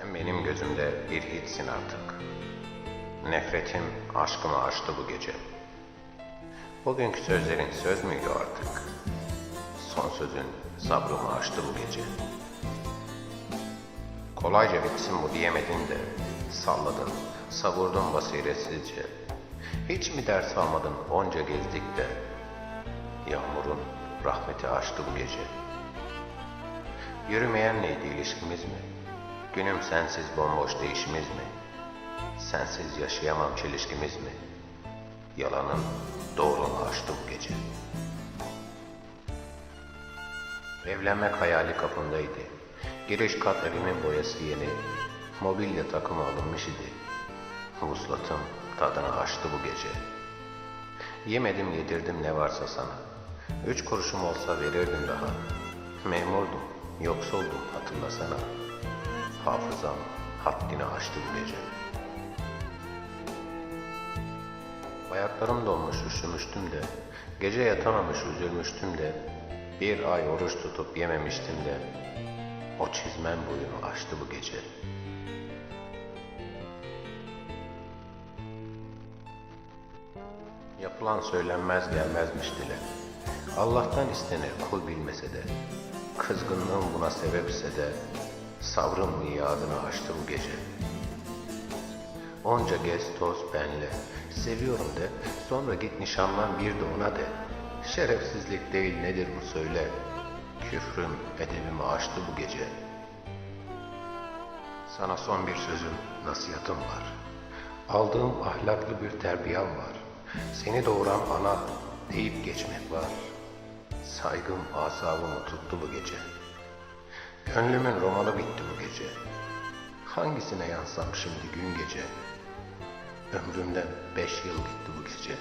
Sen benim gözümde bir hiçsin artık. Nefretim aşkımı aştı bu gece. Bugünkü sözlerin söz müydü artık? Son sözün sabrımı aştı bu gece. Kolayca bitsin bu diyemedin de salladın, savurdun basiretsizce. Hiç mi ders almadın onca gezdik de? Yağmurun rahmeti aştı bu gece. Yürümeyen neydi ilişkimiz mi? Günüm sensiz bomboş değişimiz mi? Sensiz yaşayamam çelişkimiz mi? Yalanın doğrunu aştı bu gece. Evlenmek hayali kapındaydı. Giriş kat evimin boyası yeni. Mobilya takımı alınmış idi. Vuslatım tadını açtı bu gece. Yemedim yedirdim ne varsa sana. Üç kuruşum olsa verirdim daha. Memurdum, yoksuldum hatırlasana. Hafızam haddini aştı bu gece. Ayaklarım donmuş üşümüştüm de, gece yatamamış üzülmüştüm de, bir ay oruç tutup yememiştim de, o çizmen boyunu aştı bu gece. Yapılan söylenmez gelmezmiş dile. Allah'tan istenir kul bilmese de, kızgınlığım buna sebepse de, sabrım miadını aştı bu gece. Onca gez toz benle, seviyorum de, sonra git nişanlan bir de ona de. Şerefsizlik değil nedir bu söyle, küfrüm edebimi aştı bu gece. Sana son bir sözüm, nasihatım var. Aldığım ahlaklı bir terbiyem var. Seni doğuran ana deyip geçmek var. Saygım asabımı tuttu bu gece. Gönlümün romanı bitti bu gece. Hangisine yansam şimdi gün gece? Ömrümden beş yıl gitti bu gece.